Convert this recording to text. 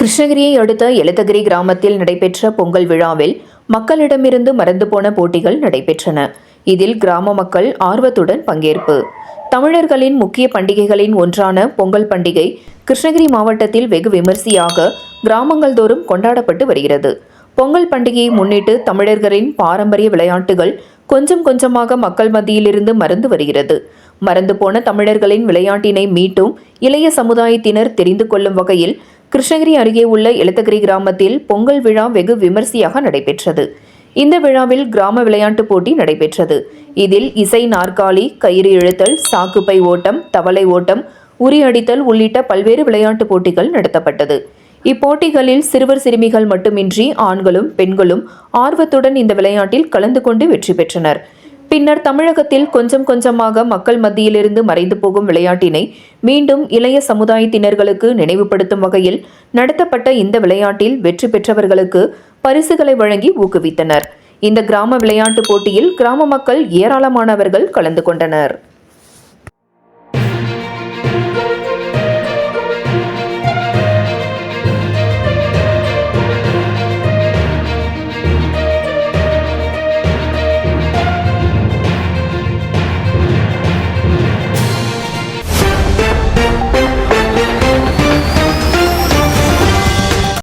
கிருஷ்ணகிரியை அடுத்த எழுத்தகிரி கிராமத்தில் நடைபெற்ற பொங்கல் விழாவில் மக்களிடமிருந்து மறந்து போன போட்டிகள் நடைபெற்றன. இதில் கிராம மக்கள் ஆர்வத்துடன் பங்கேற்பு. தமிழர்களின் முக்கிய பண்டிகைகளின் ஒன்றான பொங்கல் பண்டிகை கிருஷ்ணகிரி மாவட்டத்தில் வெகு விமரிசையாக கிராமங்கள் தோறும் கொண்டாடப்பட்டு வருகிறது. பொங்கல் பண்டிகையை முன்னிட்டு தமிழர்களின் பாரம்பரிய விளையாட்டுகள் கொஞ்சம் கொஞ்சமாக மக்கள் மத்தியிலிருந்து மறந்து வருகிறது. மறந்து போன தமிழர்களின் விளையாட்டினை மீட்டும் இளைய சமுதாயத்தினர் தெரிந்து கொள்ளும் வகையில் கிருஷ்ணகிரி அருகே உள்ள எழுத்தகிரி கிராமத்தில் பொங்கல் விழா வெகு விமரிசையாக நடைபெற்றது. இந்த விழாவில் கிராம விளையாட்டுப் போட்டி நடைபெற்றது. இதில் இசை நாற்காலி கயிறு இழுத்தல் சாக்குப்பை ஓட்டம் தவளை ஓட்டம் உரி அடித்தல் உள்ளிட்ட பல்வேறு விளையாட்டுப் போட்டிகள் நடத்தப்பட்டது. இப்போட்டிகளில் சிறுவர் சிறுமிகள் மட்டுமின்றி ஆண்களும் பெண்களும் ஆர்வத்துடன் இந்த விளையாட்டில் கலந்து கொண்டு வெற்றி பெற்றனர். பின்னர் தமிழகத்தில் கொஞ்சம் கொஞ்சமாக மக்கள் மத்தியிலிருந்து மறைந்து போகும் விளையாட்டினை மீண்டும் இளைய சமுதாயத்தினர்களுக்கு நினைவுபடுத்தும் வகையில் நடத்தப்பட்ட இந்த விளையாட்டில் வெற்றி பெற்றவர்களுக்கு பரிசுகளை வழங்கி ஊக்குவித்தனர். இந்த கிராம விளையாட்டுப் போட்டியில் கிராம மக்கள் ஏராளமானவர்கள் கலந்து கொண்டனர்.